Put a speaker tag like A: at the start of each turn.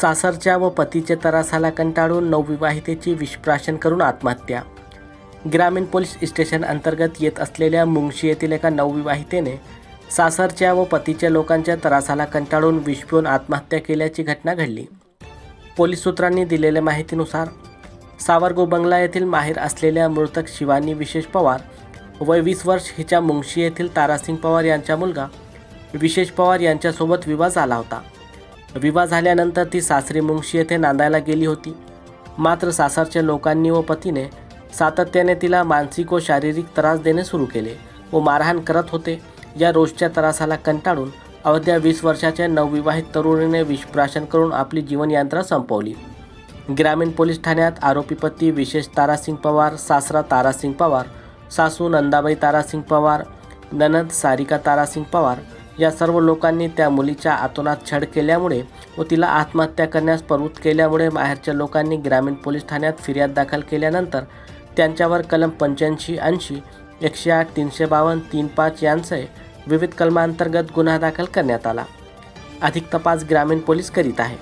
A: सासरच्या व पतीच्या तरासाला कंटाळून नवविवाहितेची विषप्राशन करून आत्महत्या. ग्रामीण पोलीस स्टेशन अंतर्गत येत असलेल्या मुंगशी येथील एका नवविवाहितेने सासरच्या व पतीच्या लोकांच्या त्रासाला कंटाळून विष पिऊन आत्महत्या केल्याची घटना घडली. पोलीस सूत्रांनी दिलेल्या माहितीनुसार सावरगो बंगला येथील माहेर असलेल्या मृतक शिवानी विशेष पवार वय वीस वर्ष हिच्या मुंगशी येथील तारासिंग पवार यांचा मुलगा विशेष पवार यांच्यासोबत विवाह झाला होता. विवाह झाल्यानंतर ती सासरी मुंगशी येथे नांदायला गेली होती. मात्र सासरच्या लोकांनी व पतीने सातत्याने तिला मानसिक व शारीरिक त्रास देणे सुरू केले व मारहाण करत होते. या रोजच्या त्रासाला कंटाळून अवध्या वीस वर्षाच्या नवविवाहित तरुणीने विषप्राशन करून आपली जीवनयात्रा संपवली. ग्रामीण पोलीस ठाण्यात आरोपी पती विशेष तारासिंग पवार सासरा तारासिंग पवार सासू नंदाबाई तारासिंग पवार ननद सारिका तारासिंग पवार या सर्व लोकांनी त्या मुलीच्या आतोनात छळ केल्यामुळे व तिला आत्महत्या करण्यास प्रवृत्त केल्यामुळे माहेरच्या लोकांनी ग्रामीण पोलीस ठाण्यात फिर्याद दाखल केल्यानंतर त्यांच्यावर कलम पंच्याऐंशी ऐंशी एकशे आठ तीनशे बावन्न तीन पाच यांचे विविध कलमांतर्गत गुन्हा दाखल करण्यात आला. अधिक तपास ग्रामीण पोलीस करीत आहे